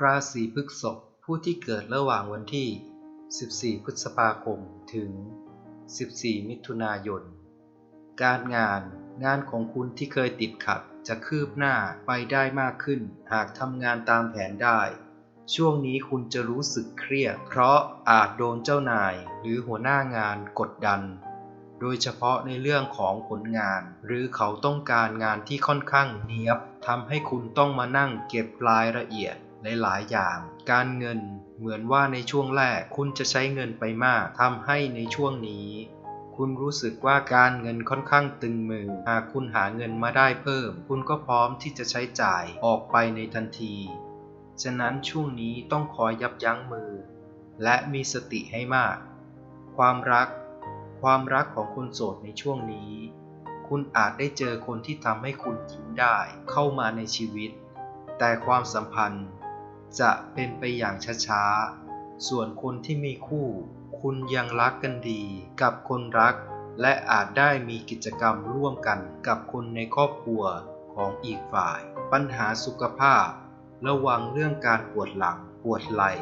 ราศีพฤษภผู้ที่เกิดระหว่างวันที่ 14 พฤษภาคม ถึง 14 มิถุนายน การงานงานของคุณที่เคยติดขัดจะคืบหน้าไปได้มากขึ้น หากทำงานตามแผนได้ ช่วงนี้คุณจะรู้สึกเครียด เพราะอาจโดนเจ้านายหรือหัวหน้างานกดดัน โดยเฉพาะในเรื่องของผลงาน หรือเขาต้องการงานที่ค่อนข้างเนียบทำให้คุณต้องมานั่งเก็บรายละเอียด หลายๆอย่าง การเงินเหมือนว่าในช่วงแรกคุณจะใช้เงินไปมากทำให้ในช่วงนี้ คุณรู้สึกว่าการเงินค่อนข้างตึงมือ หากคุณหาเงินมาได้เพิ่ม คุณก็พร้อมที่จะใช้จ่ายออกไปในทันที ฉะนั้นช่วงนี้ต้องคอยยับยั้งมือ และมีสติให้มาก ความรัก ความรักของคนโสดในช่วงนี้ คุณอาจได้เจอคนที่ทำให้คุณยิ้มได้เข้ามาในชีวิต แต่ความสัมพันธ์ จะเป็นไปอย่างช้าๆ ส่วนคนที่มีคู่ คุณยังรักกันดี กับคนรัก และอาจได้มีกิจกรรมร่วมกันกับคนในครอบครัวของอีกฝ่าย ปัญหาสุขภาพ ระวังเรื่องการปวดหลัง ปวดไหล่